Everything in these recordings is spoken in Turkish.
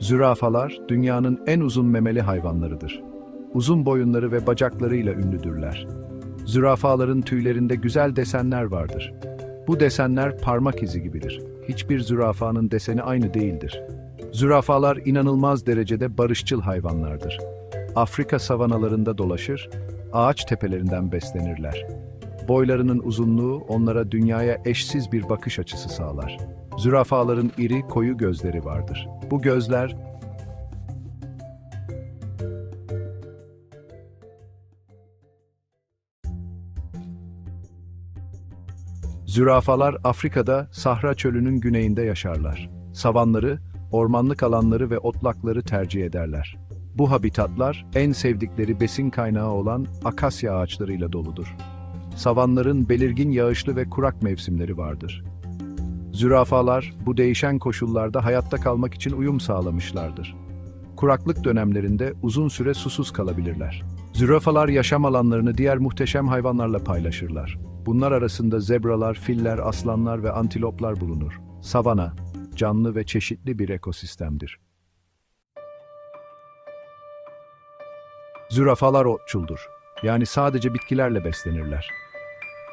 Zürafalar dünyanın en uzun memeli hayvanlarıdır. Uzun boyunları ve bacaklarıyla ünlüdürler. Zürafaların tüylerinde güzel desenler vardır. Bu desenler parmak izi gibidir. Hiçbir zürafanın deseni aynı değildir. Zürafalar inanılmaz derecede barışçıl hayvanlardır. Afrika savanalarında dolaşır, ağaç tepelerinden beslenirler. Boylarının uzunluğu onlara dünyaya eşsiz bir bakış açısı sağlar. Zürafaların iri, koyu gözleri vardır. Bu gözler Zürafalar Afrika'da Sahra Çölü'nün güneyinde yaşarlar. Savanları, ormanlık alanları ve otlakları tercih ederler. Bu habitatlar en sevdikleri besin kaynağı olan akasya ağaçlarıyla doludur. Savanların belirgin yağışlı ve kurak mevsimleri vardır. Zürafalar bu değişen koşullarda hayatta kalmak için uyum sağlamışlardır. Kuraklık dönemlerinde uzun süre susuz kalabilirler. Zürafalar yaşam alanlarını diğer muhteşem hayvanlarla paylaşırlar. Bunlar arasında zebralar, filler, aslanlar ve antiloplar bulunur. Savana, canlı ve çeşitli bir ekosistemdir. Zürafalar otçuldur. Yani sadece bitkilerle beslenirler.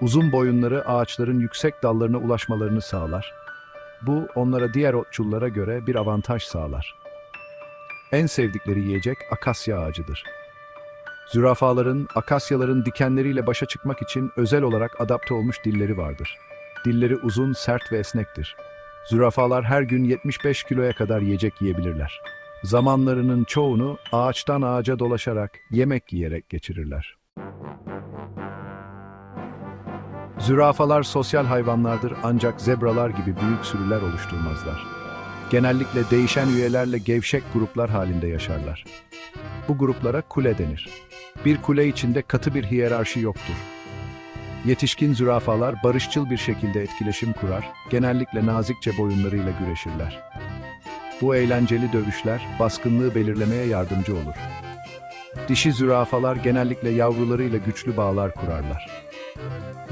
Uzun boyunları ağaçların yüksek dallarına ulaşmalarını sağlar. Bu onlara diğer otçullara göre bir avantaj sağlar. En sevdikleri yiyecek akasya ağacıdır. Zürafaların, akasyaların dikenleriyle başa çıkmak için özel olarak adapte olmuş dilleri vardır. Dilleri uzun, sert ve esnektir. Zürafalar her gün 75 kiloya kadar yiyecek yiyebilirler. Zamanlarının çoğunu ağaçtan ağaca dolaşarak, yemek yiyerek geçirirler. Zürafalar sosyal hayvanlardır ancak zebralar gibi büyük sürüler oluşturmazlar. Genellikle değişen üyelerle gevşek gruplar halinde yaşarlar. Bu gruplara kule denir. Bir kule içinde katı bir hiyerarşi yoktur. Yetişkin zürafalar barışçıl bir şekilde etkileşim kurar, genellikle nazikçe boyunlarıyla güreşirler. Bu eğlenceli dövüşler baskınlığı belirlemeye yardımcı olur. Dişi zürafalar genellikle yavrularıyla güçlü bağlar kurarlar.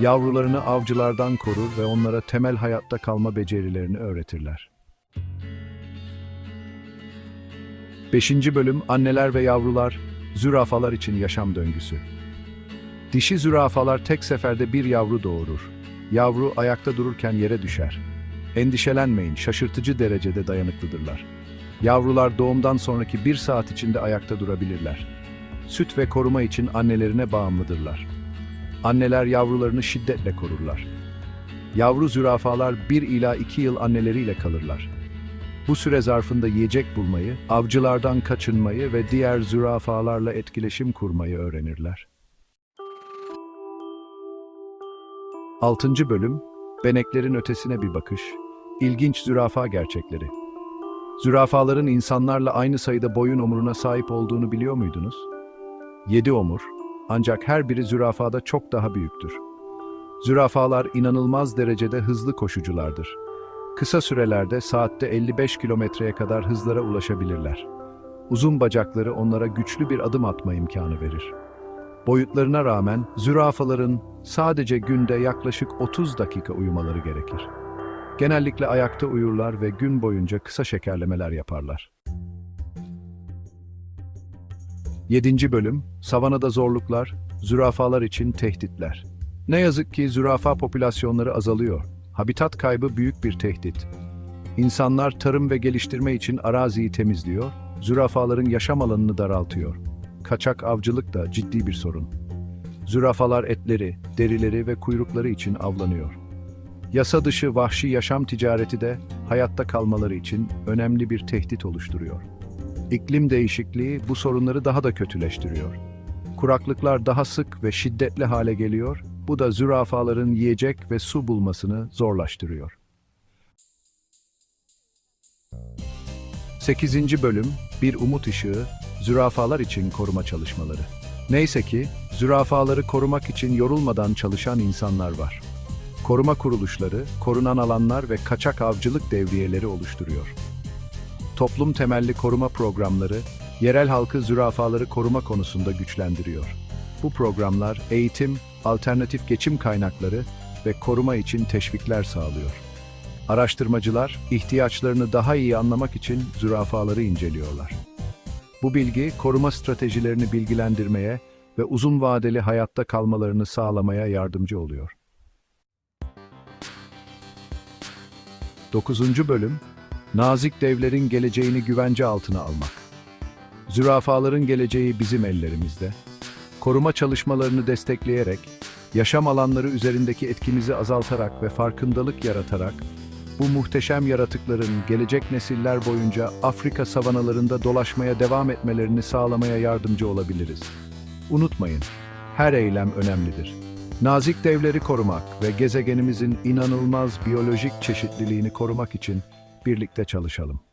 Yavrularını avcılardan korur ve onlara temel hayatta kalma becerilerini öğretirler. 5. bölüm Anneler ve Yavrular, Zürafalar için yaşam döngüsü. Dişi zürafalar tek seferde bir yavru doğurur. Yavru ayakta dururken yere düşer. Endişelenmeyin, şaşırtıcı derecede dayanıklıdırlar. Yavrular doğumdan sonraki bir saat içinde ayakta durabilirler. Süt ve koruma için annelerine bağımlıdırlar. Anneler yavrularını şiddetle korurlar. Yavru zürafalar 1 ila 2 yıl anneleriyle kalırlar. Bu süre zarfında yiyecek bulmayı, avcılardan kaçınmayı ve diğer zürafalarla etkileşim kurmayı öğrenirler. 6. bölüm Beneklerin ötesine bir bakış. İlginç zürafa gerçekleri. Zürafaların insanlarla aynı sayıda boyun omuruna sahip olduğunu biliyor muydunuz? 7 omur, ancak her biri zürafada çok daha büyüktür. Zürafalar inanılmaz derecede hızlı koşuculardır. Kısa sürelerde saatte 55 kilometreye kadar hızlara ulaşabilirler. Uzun bacakları onlara güçlü bir adım atma imkanı verir. Boyutlarına rağmen zürafaların sadece günde yaklaşık 30 dakika uyumaları gerekir. Genellikle ayakta uyurlar ve gün boyunca kısa şekerlemeler yaparlar. 7. bölüm Savanada zorluklar, zürafalar için tehditler. Ne yazık ki zürafa popülasyonları azalıyor. Habitat kaybı büyük bir tehdit. İnsanlar tarım ve geliştirme için araziyi temizliyor, zürafaların yaşam alanını daraltıyor. Kaçak avcılık da ciddi bir sorun. Zürafalar etleri, derileri ve kuyrukları için avlanıyor. Yasa dışı vahşi yaşam ticareti de hayatta kalmaları için önemli bir tehdit oluşturuyor. İklim değişikliği bu sorunları daha da kötüleştiriyor. Kuraklıklar daha sık ve şiddetli hale geliyor, bu da zürafaların yiyecek ve su bulmasını zorlaştırıyor. 8. bölüm Bir umut ışığı, zürafalar için koruma çalışmaları. Neyse ki zürafaları korumak için yorulmadan çalışan insanlar var. Koruma kuruluşları, korunan alanlar ve kaçak avcılık devriyeleri oluşturuyor. Toplum temelli koruma programları, yerel halkı zürafaları koruma konusunda güçlendiriyor. Bu programlar eğitim, alternatif geçim kaynakları ve koruma için teşvikler sağlıyor. Araştırmacılar ihtiyaçlarını daha iyi anlamak için zürafaları inceliyorlar. Bu bilgi koruma stratejilerini bilgilendirmeye ve uzun vadeli hayatta kalmalarını sağlamaya yardımcı oluyor. 9. bölüm Nazik devlerin geleceğini güvence altına almak. Zürafaların geleceği bizim ellerimizde. Koruma çalışmalarını destekleyerek, yaşam alanları üzerindeki etkimizi azaltarak ve farkındalık yaratarak, bu muhteşem yaratıkların gelecek nesiller boyunca Afrika savanalarında dolaşmaya devam etmelerini sağlamaya yardımcı olabiliriz. Unutmayın, her eylem önemlidir. Nazik devleri korumak ve gezegenimizin inanılmaz biyolojik çeşitliliğini korumak için birlikte çalışalım.